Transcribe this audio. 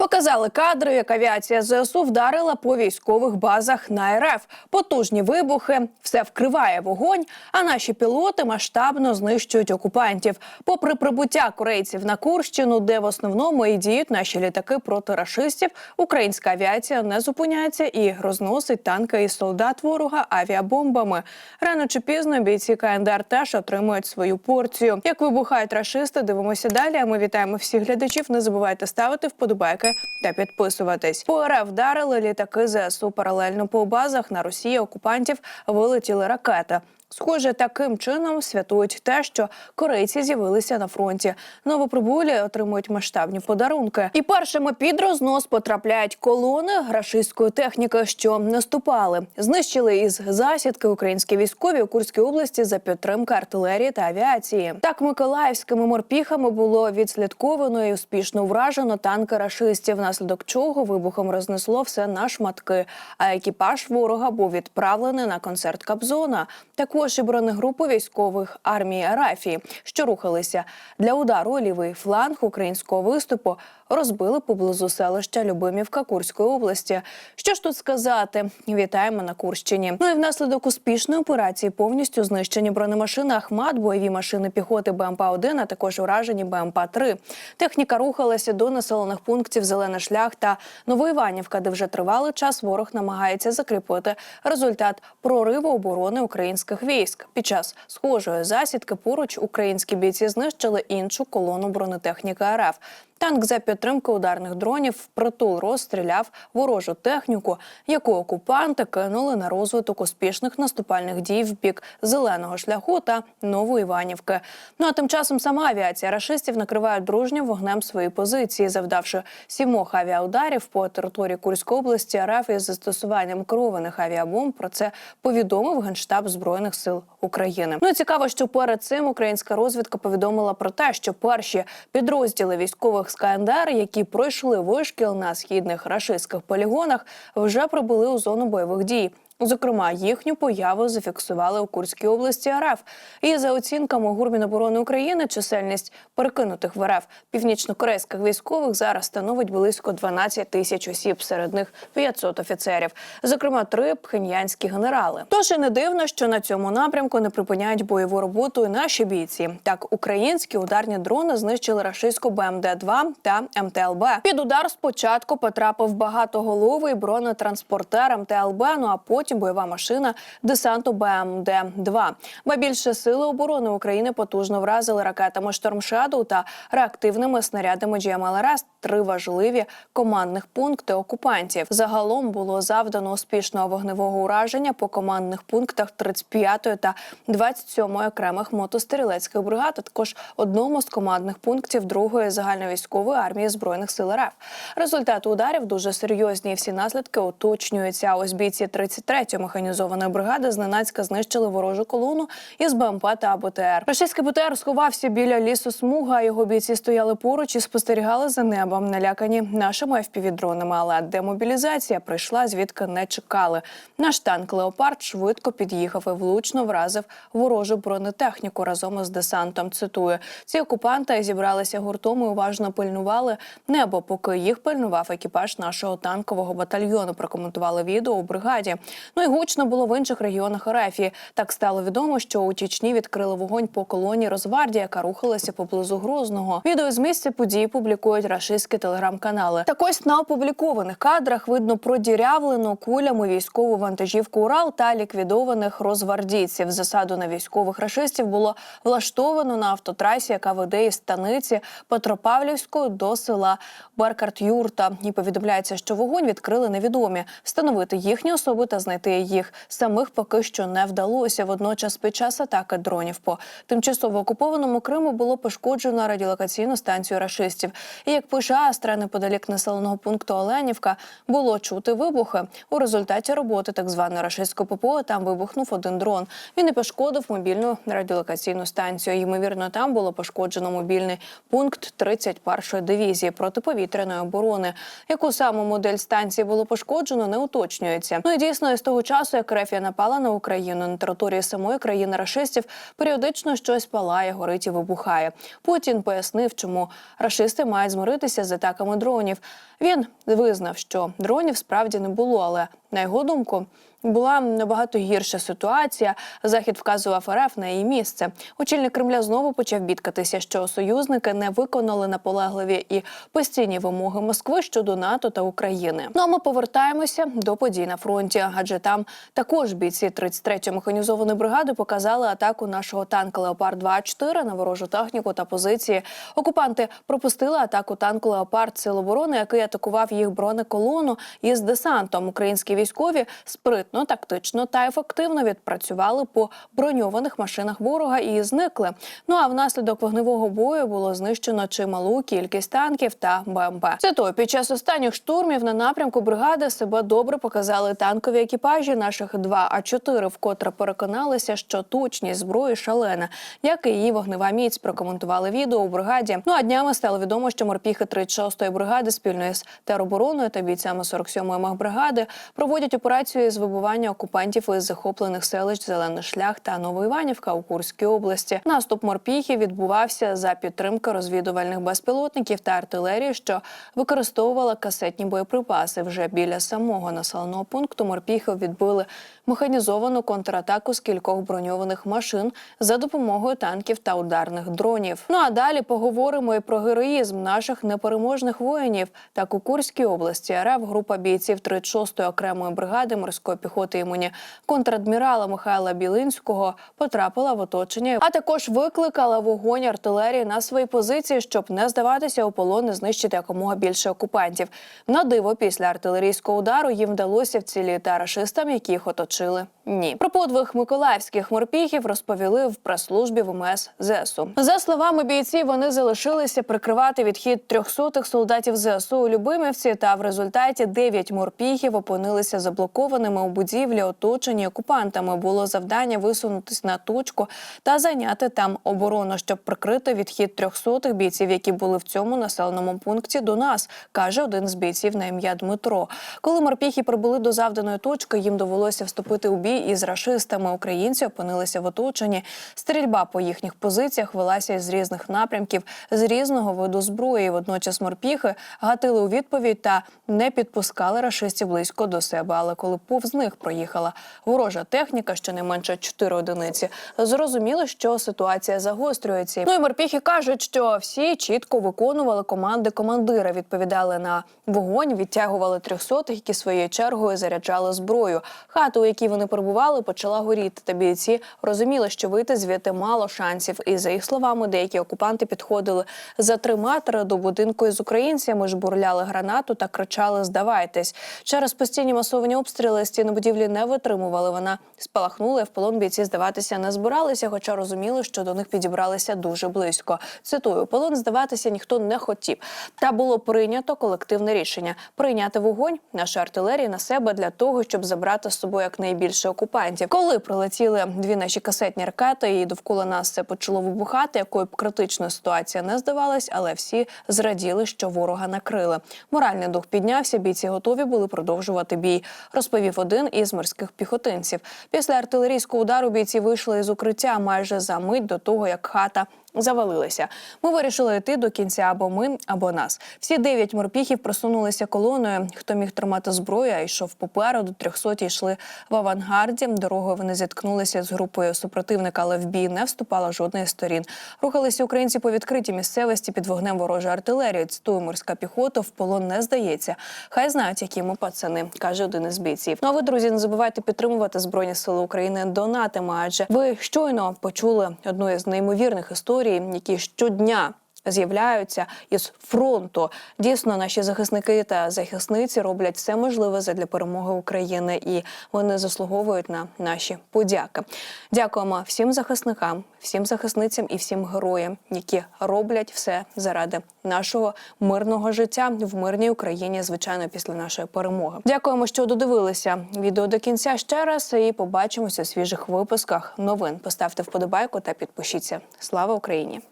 Показали кадри, як авіація ЗСУ вдарила по військових базах на РФ. Потужні вибухи, все вкриває вогонь. А наші пілоти масштабно знищують окупантів. Попри прибуття корейців на Курщину, де в основному і діють наші літаки проти рашистів, українська авіація не зупиняється і розносить танки і солдат ворога авіабомбами. Рано чи пізно бійці КНДР теж отримують свою порцію. Як вибухають рашисти, дивимося далі. А ми вітаємо всіх глядачів. Не забувайте ставити вподобайки та підписуватись. По РФ вдарили літаки ЗСУ паралельно по базах на Росії окупантів вилетіли ракети. Схоже, таким чином святують те, що корейці з'явилися на фронті. Новоприбулі отримують масштабні подарунки. І першими під рознос потрапляють колони рашистської техніки, що наступали. Знищили із засідки українські військові у Курській області за підтримки артилерії та авіації. Так миколаївськими морпіхами було відслідковано і успішно вражено танки рашистів, внаслідок чого вибухом рознесло все на шматки. А екіпаж ворога був відправлений на концерт Кабзона. Також і бронегрупи військових армії Арафії, що рухалися для удару лівий фланг українського виступу, розбили поблизу селища Любимівка Курської області. Що ж тут сказати? Вітаємо на Курщині. Ну і внаслідок успішної операції повністю знищені бронемашини Ахмат, бойові машини піхоти БМП-1, а також уражені БМП-3. Техніка рухалася до населених пунктів Зелений шлях та Новоіванівка, де вже тривалий час ворог намагається закріпити результат прориву оборони українських військ. Під час схожої засідки поруч українські бійці знищили іншу колону бронетехніки РФ. Танк за підтримки ударних дронів впритул розстріляв ворожу техніку, яку окупанти кинули на розвиток успішних наступальних дій в бік зеленого шляху та Новоіванівки. Ну а тим часом сама авіація рашистів накриває дружнім вогнем свої позиції, завдавши сімох авіаударів по території Курської області РФ із застосуванням керованих авіабомб. Про це повідомив генштаб збройних сил України. Ну цікаво, що перед цим українська розвідка повідомила про те, що перші підрозділи військових з КНДР, які пройшли вишкіл на східних рашистських полігонах, вже прибули у зону бойових дій. Зокрема, їхню появу зафіксували у Курській області РФ. І за оцінками Гурміноборони України, чисельність перекинутих в РФ північно-корейських військових зараз становить близько 12 тисяч осіб, серед них 500 офіцерів, зокрема три пхеньянські генерали. Тож і не дивно, що на цьому напрямку не припиняють бойову роботу і наші бійці. Так, українські ударні дрони знищили рашистську БМД-2 та МТЛБ. Під удар спочатку потрапив багатоголовий бронетранспортер МТЛБ, ну а потім бойова машина десанту БМД-2. Ба більше сили оборони України потужно вразили ракетами «Шторм Шадоу» та реактивними снарядами GMLRS три важливі командних пункти окупантів. Загалом було завдано успішного вогневого ураження по командних пунктах 35-ї та 27-ї окремих мотострілецьких бригад, а також одному з командних пунктів другої загальновійськової армії збройних сил РФ. Результати ударів дуже серйозні. і Всі наслідки уточнюються. Ось бійці 33-ї механізованої бригади зненацька знищили ворожу колону із БМП та БТР. Російський БТР сховався біля лісу смуга. Його бійці стояли поруч і спостерігали за небом, налякані нашими FPV-дронами. Але демобілізація прийшла звідки не чекали. Наш танк Леопард швидко під'їхав і влучно вразив ворожу бронетехніку разом із десантом. Цитую, ці окупанти зібралися гуртом і уважно пильнували небо, поки їх пильнував екіпаж нашого танкового батальйону. Прокоментували відео у бригаді. Ну і гучно було в інших регіонах РФ. Так стало відомо, що у Чечні відкрили вогонь по колонії Розвардія, яка рухалася поблизу Грозного. Відео з місця події публікують рашистські телеграм-канали. Так ось на опублікованих кадрах видно продірявлену кулями військову вантажівку Урал та ліквідованих розвардійців. Засаду на військових рашистів було влаштовано на автотрасі, яка веде із станиці Петропавлівської до села Беркарт-Юрта. І повідомляється, що вогонь відкрили невідомі. Встановити їхні особи та знайти їх самих поки що не вдалося. Водночас, під час атаки дронів по тимчасово окупованому Криму було пошкоджено радіолокаційну станцію рашистів. І як пише Астра, неподалік населеного пункту Оленівка було чути вибухи. У результаті роботи так званої рашистської ППО там вибухнув один дрон. Він не пошкодив мобільну радіолокаційну станцію. Ймовірно, там було пошкоджено мобільний пункт 31-ї дивізії протиповітряної оборони. Яку саме модель станції було пошкоджено, не уточнюється. Ну і дійсно з того часу, як Рефія напала на Україну на території самої країни рашистів, періодично щось палає, горить і вибухає. Путін пояснив, чому рашисти мають змиритися з атаками дронів. Він визнав, що дронів справді не було, але на його думку. Була набагато гірша ситуація. Захід вказував РФ на її місце. Очільник Кремля знову почав бідкатися, що союзники не виконали наполегливі і постійні вимоги Москви щодо НАТО та України. Ну а ми повертаємося до подій на фронті, адже там також бійці 33-ї механізованої бригади показали атаку нашого танка Леопард 2 на ворожу техніку та позиції. Окупанти пропустили атаку танку Леопард Сил оборони, який атакував їх бронеколону із десантом. Українські військові спритно, тактично та ефективно відпрацювали по броньованих машинах ворога і зникли. Ну а внаслідок вогневого бою було знищено чималу кількість танків та БМП. Це то під час останніх штурмів на напрямку бригади себе добре показали танкові екіпажі наших 2 а 4 вкотре переконалися, що точність зброї шалена, як і її вогнева міць. Прокоментували відео у бригаді. Ну а днями стало відомо, що морпіхи 36-ї бригади спільно з теробороною та бійцями 47-ї мехбригади проводять операцію з вибування окупантів із захоплених селищ Зелений шлях та Новоіванівка у Курській області. Наступ морпіхів відбувався за підтримки розвідувальних безпілотників та артилерії, що використовувала касетні боєприпаси. Вже біля самого населеного пункту морпіхи відбили механізовану контратаку з кількох броньованих машин за допомогою танків та ударних дронів. Ну а далі поговоримо і про героїзм наших непереможних воїнів. Так у Курській області РФ група бійців 36-ї окремої бригади морської імені контрадмірала Михайла Білинського потрапила в оточення, а також викликала вогонь артилерії на свої позиції, щоб не здаватися у полон і знищити якомога більше окупантів. На диво після артилерійського удару їм вдалося вціліти рашистам, які їх оточили. Ні, про подвиг миколаївських морпіхів розповіли в прес-службі ВМС ЗСУ. За словами бійців, вони залишилися прикривати відхід трьохсотих солдатів ЗСУ у Любимівці. Та в результаті дев'ять морпіхів опинилися заблокованими у будівлі, оточені окупантами. Було завдання висунутися на точку та зайняти там оборону, щоб прикрити відхід трьохсотих бійців, які були в цьому населеному пункті. До нас каже один з бійців на ім'я Дмитро. Коли морпіхи прибули до завданої точки, їм довелося вступити у бій із рашистами. Українці опинилися в оточенні. Стрільба по їхніх позиціях велася із різних напрямків, з різного виду зброї. Водночас морпіхи гатили у відповідь та не підпускали рашистів близько до себе. Але коли повз них проїхала ворожа техніка, щонайменше 4 одиниці, зрозуміло, що ситуація загострюється. Ну і морпіхи кажуть, що всі чітко виконували команди командира, відповідали на вогонь, відтягували трьохсотих, які своєю чергою заряджали зброю. Хату, у якій вони перебували, почала горіти. Та бійці розуміли, що вийти звідти мало шансів. І за їх словами, деякі окупанти підходили за три метри до будинку із українцями, жбурляли гранату та кричали Здавайтесь. Через постійні масовані обстріли стіни будівлі не витримували. Вона спалахнула і в полон бійці здаватися не збиралися, хоча розуміли, що до них підібралися дуже близько. Цитую, полон здаватися ніхто не хотів. Та було прийнято колективне рішення прийняти вогонь нашої артилерії на себе для того, щоб забрати з собою якнайбільше окупантів. Коли прилетіли дві наші касетні ракети, і довкола нас це почало вибухати, якою б критична ситуація не здавалась, але всі зраділи, що ворога накрили. Моральний дух піднявся. Бійці готові були продовжувати бій. Розповів один із морських піхотинців. Після артилерійського удару бійці вийшли із укриття майже за мить до того, як хата завалилися. Ми вирішили йти до кінця або ми, або нас. Всі дев'ять морпіхів просунулися колоною. Хто міг тримати зброю, а йшов попереду. Трьохсоті йшли в авангарді. Дорогою вони зіткнулися з групою супротивника, але в бій не вступала жодної з сторін. Рухалися українці по відкритій місцевості під вогнем ворожої артилерії. Цитую, морська піхота в полон не здається. Хай знають, які ми пацани, каже один із бійців. Ну а ви, друзі, не забувайте підтримувати збройні сили України донатами, адже ви щойно почули одну із неймовірних історій, які щодня. З'являються із фронту. Дійсно, наші захисники та захисниці роблять все можливе задля перемоги України, і вони заслуговують на наші подяки. Дякуємо всім захисникам, всім захисницям і всім героям, які роблять все заради нашого мирного життя в мирній Україні, звичайно, після нашої перемоги. Дякуємо, що додивилися відео до кінця ще раз. І побачимося у свіжих випусках новин. Поставте вподобайку та підпишіться. Слава Україні!